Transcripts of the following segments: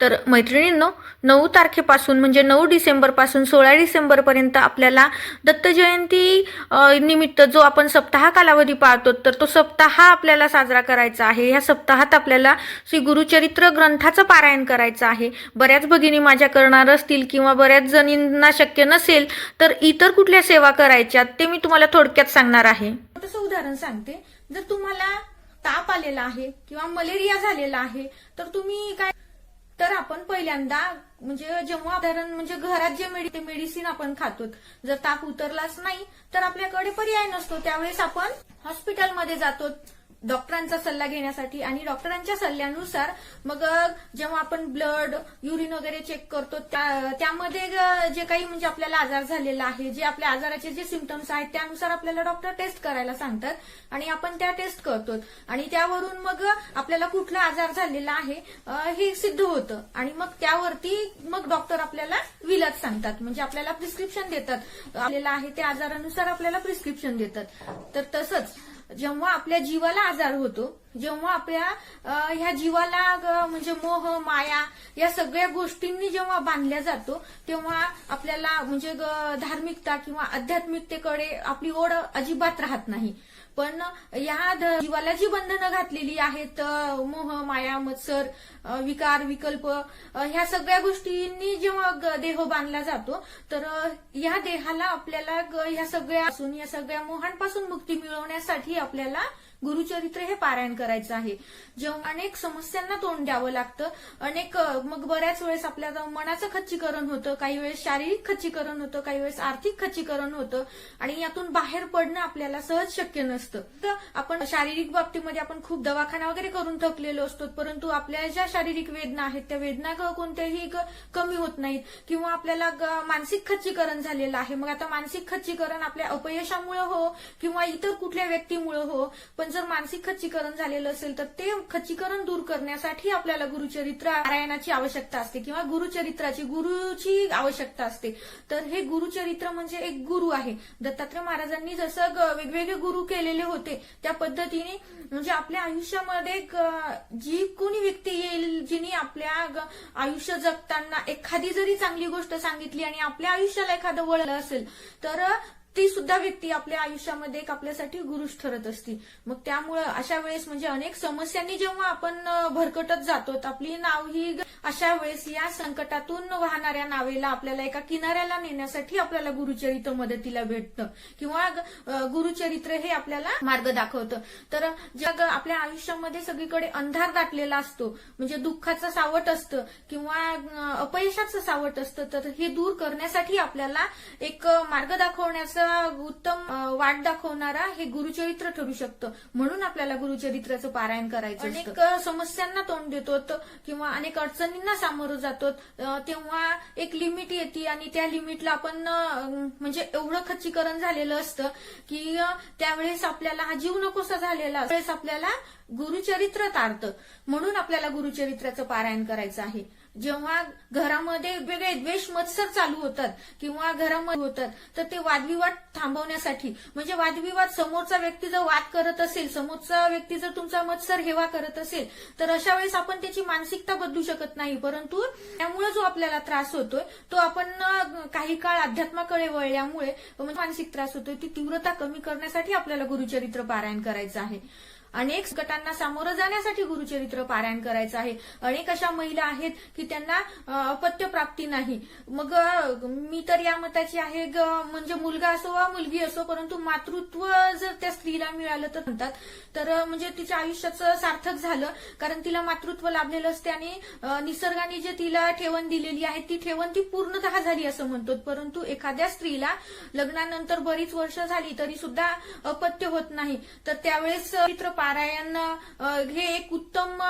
तर मैत्रिणींनो नऊ तारखेपासून म्हणजे नऊ डिसेंबरपासून सोळा डिसेंबरपर्यंत आपल्याला दत्त जयंती निमित्त जो आपण सप्ताह कालावधी पाळतो तर तो सप्ताह आपल्याला साजरा करायचा आहे. ह्या सप्ताहात आपल्याला श्री गुरुचरित्र ग्रंथाचं पारायण करायचं आहे. बऱ्याच भगिनी माझ्या करणार असतील किंवा बऱ्याच जणींना शक्य नसेल तर इतर कुठल्या सेवा करायच्या ते मी तुम्हाला थोडक्यात सांगणार आहे. तसं उदाहरण सांगते. जर तुम्हाला ताप आलेला आहे किंवा मलेरिया झालेला आहे तर तुम्ही काय तर आपण पहिल्यांदा म्हणजे जेव्हा उदाहरण म्हणजे घरात जे मेडि मेडिसिन आपण खातो जर ताप उतरलाच नाही तर आपल्याकडे पर्याय नसतो. त्यावेळेस आपण हॉस्पिटलमध्ये जातो डॉक्टरांचा सल्ला घेण्यासाठी आणि डॉक्टरांच्या सल्ल्यानुसार मग जेव्हा आपण ब्लड युरिन वगैरे चेक करतो त्यामध्ये जे काही म्हणजे आपल्याला आजार झालेला आहे जे आपल्या आजाराचे जे सिमटम्स आहेत त्यानुसार आपल्याला डॉक्टर टेस्ट करायला सांगतात आणि आपण त्या टेस्ट करतो आणि त्यावरून मग आपल्याला कुठला आजार झालेला आहे हे सिद्ध होतं. आणि मग त्यावरती मग डॉक्टर आपल्याला विलाज सांगतात. म्हणजे आपल्याला प्रिस्क्रिप्शन देतात. आपल्याला आहे त्या आजारानुसार आपल्याला प्रिस्क्रिप्शन देतात. तर तसंच जेव्हा आपल्या जीवाला आजार होतो जेव्हा आपल्या ह्या जीवाला म्हणजे मोह माया या सगळ्या गोष्टींनी जेव्हा बांधल्या जातो तेव्हा आपल्याला म्हणजे धार्मिकता किंवा आध्यात्मिकतेकडे आपली ओढ अजिबात राहत नाही. पण या जीवाला जी बंधनं घातलेली आहेत मोह माया मत्सर विकार विकल्प ह्या सगळ्या गोष्टींनी जेव्हा देह बांधला जातो तर या देहाला आपल्याला ह्या सगळ्या असून या सगळ्या मोहांपासून मुक्ती मिळवण्यासाठी आपल्याला गुरुचरित्र हे पारायण करायचं आहे. जेव्हा अनेक समस्यांना तोंड द्यावं लागतं अनेक मग बऱ्याच वेळेस आपल्या मनाचं खच्चीकरण होतं काही वेळेस शारीरिक खच्चीकरण होतं काही वेळेस आर्थिक खच्चीकरण होतं आणि यातून बाहेर पडणं आपल्याला सहज शक्य नसतं. तर आपण शारीरिक बाबतीमध्ये आपण खूप दवाखाना वगैरे करून थकलेलो असतो परंतु आपल्या ज्या शारीरिक वेदना आहेत त्या वेदना कोणत्याही कमी होत नाहीत किंवा आपल्याला मानसिक खच्चीकरण झालेलं आहे. मग आता मानसिक खच्चीकरण आपल्या अपयशामुळे हो किंवा इतर कुठल्या व्यक्तीमुळे हो पण जर मानसिक खच्चीकरण झालेलं असेल तर ते खच्चीकरण दूर करण्यासाठी आपल्याला गुरुचरित्र नारायणाची आवश्यकता असते किंवा गुरुचरित्राची गुरुची आवश्यकता असते. तर हे गुरुचरित्र म्हणजे एक गुरु आहे. दत्तात्रय महाराजांनी जसं वेगवेगळे गुरु केलेले होते त्या पद्धतीने म्हणजे आपल्या आयुष्यामध्ये जी कोणी व्यक्ती येईल जिने आपल्या आयुष्य जगताना एखादी जरी चांगली गोष्ट सांगितली आणि आपल्या आयुष्याला एखादं वळलं असेल तर ती सुद्धा व्यक्ती आपल्या आयुष्यामध्ये एक आपल्यासाठी गुरुच ठरत असती. मग त्यामुळं अशा वेळेस म्हणजे अनेक समस्यांनी जेव्हा आपण भरकटत जातो आपली नाव ही अशा वेळेस या संकटातून वाहणाऱ्या नावेला आपल्याला एका किनाऱ्याला नेण्यासाठी आपल्याला गुरुचरित्र मदतीला भेटतं. किंवा गुरुचरित्र हे आपल्याला मार्ग दाखवतं. तर जग आपल्या आयुष्यामध्ये सगळीकडे अंधार दाटलेला असतो. म्हणजे दुःखाचं सावट असतं किंवा अपयशाचं सावट असतं. तर हे दूर करण्यासाठी आपल्याला एक मार्ग दाखवण्याचं उत्तम अ, वाट दाखवणारा हे गुरुचरित्र ठरू शकतं. म्हणून आपल्याला गुरुचरित्राचं पारायण करायचं अनेक समस्यांना तोंड देतो किंवा अनेक अडचणींना सामोरं जातो तेव्हा एक लिमिट येते आणि त्या लिमिटला आपण म्हणजे एवढं खच्चीकरण झालेलं असतं की त्यावेळेस आपल्याला हा जीव नकोसा झालेला. त्यावेळेस आपल्याला गुरुचरित्र तारतं. म्हणून आपल्याला गुरुचरित्राचं पारायण करायचं आहे. जेव्हा घरामध्ये वेगळे द्वेष मत्सर चालू होतात किंवा घरामध्ये होतात तर ते वादविवाद थांबवण्यासाठी. म्हणजे वादविवाद समोरचा व्यक्ती जर वाद करत असेल समोरचा व्यक्ती जर तुमचा मत्सर हेवा करत असेल तर अशा वेळेस आपण त्याची मानसिकता बदलू शकत नाही. परंतु त्यामुळे जो आपल्याला त्रास होतोय तो आपण काही काळ अध्यात्माकडे वळल्यामुळे म्हणजे मानसिक त्रास होतोय ती तीव्रता कमी करण्यासाठी आपल्याला गुरुचरित्र पारायण करायचं आहे. अनेक गटांना सामोरं जाण्यासाठी गुरुचरित्र पारायण करायचं आहे. अनेक अशा महिला आहेत की त्यांना अपत्य प्राप्ती नाही. मग मी तर या मताची आहे ग, म्हणजे मुलगा असो वा मुलगी असो परंतु मातृत्व जर त्या स्त्रीला मिळालं तर म्हणतात तर म्हणजे तिच्या आयुष्याचं सार्थक झालं कारण तिला मातृत्व लाभलेलं असते आणि निसर्गाने जे तिला ठेवण दिलेली आहे ती ठेवण ती पूर्णतः झाली असं म्हणतो परंतु एखाद्या स्त्रीला लग्नानंतर बरीच वर्ष झाली तरी सुद्धा अपत्य होत नाही. तर त्यावेळेस चित्र पारायण हे एक उत्तम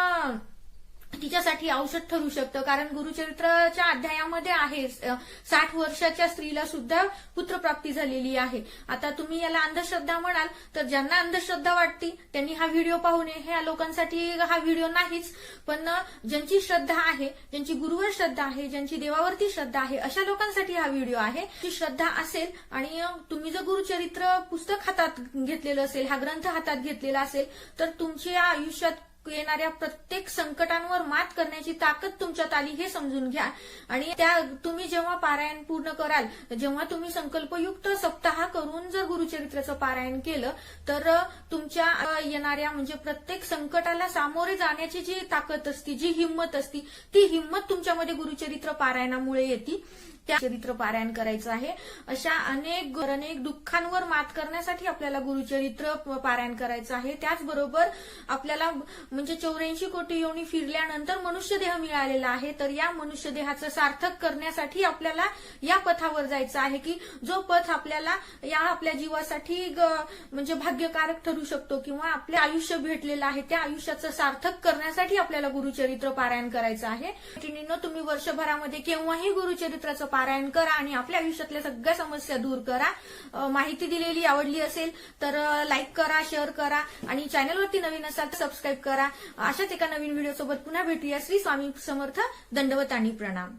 तिच्यासाठी औषध ठरू शकतं. कारण गुरुचरित्राच्या अध्यायामध्ये आहे साठ वर्षाच्या स्त्रीला सुद्धा पुत्रप्राप्ती झालेली आहे. आता तुम्ही याला अंधश्रद्धा म्हणाल तर ज्यांना अंधश्रद्धा वाटते त्यांनी हा व्हिडिओ पाहू नये. ह्या लोकांसाठी हा व्हिडिओ नाहीच. पण ज्यांची श्रद्धा आहे ज्यांची गुरुवर श्रद्धा आहे ज्यांची देवावरती श्रद्धा आहे अशा लोकांसाठी हा व्हिडिओ आहे. ती श्रद्धा असेल आणि तुम्ही जर गुरुचरित्र पुस्तक हातात घेतलेलं असेल हा ग्रंथ हातात घेतलेला असेल तर तुमच्या आयुष्यात येणाऱ्या प्रत्येक संकटांवर मात करण्याची ताकद तुमच्यात आली हे समजून घ्या. आणि त्या तुम्ही जेव्हा पारायण पूर्ण कराल जेव्हा तुम्ही संकल्पयुक्त सप्ताह करून जर गुरुचरित्राचं पारायण केलं तर तुमच्या येणाऱ्या म्हणजे प्रत्येक संकटाला सामोरे जाण्याची जी ताकद असती जी हिंमत असती ती हिंमत तुमच्यामध्ये गुरुचरित्र पारायणामुळे येते. त्या चरित्र पारायण करायचं आहे. अशा अनेक अनेक दुःखांवर मात करण्यासाठी आपल्याला गुरुचरित्र पारायण करायचं आहे. त्याचबरोबर आपल्याला म्हणजे चौऱ्याऐंशी कोटी योनी फिरल्यानंतर मनुष्यदेह मिळालेला आहे. तर या मनुष्यदेहाचं सार्थक करण्यासाठी आपल्याला या पथावर जायचं आहे की जो पथ आपल्याला या आपल्या जीवासाठी म्हणजे भाग्यकारक ठरू शकतो किंवा आपले आयुष्य भेटलेलं आहे. त्या आयुष्याचं सार्थक करण्यासाठी आपल्याला गुरुचरित्र पारायण करायचं आहे. तुम्ही वर्षभरामध्ये केव्हाही गुरुचरित्राचं पारायण करा आणि आपल्या आयुष्यातल्या सगळ्या समस्या दूर करा. माहिती दिलेली आवडली असेल तर लाईक करा शेअर करा आणि चॅनलवरती नवीन असाल तर सबस्क्राईब करा. अशाच एका नवीन व्हिडिओ सोबत पुन्हा भेटूया. श्री स्वामी समर्थ दंडवत आणि प्रणाम.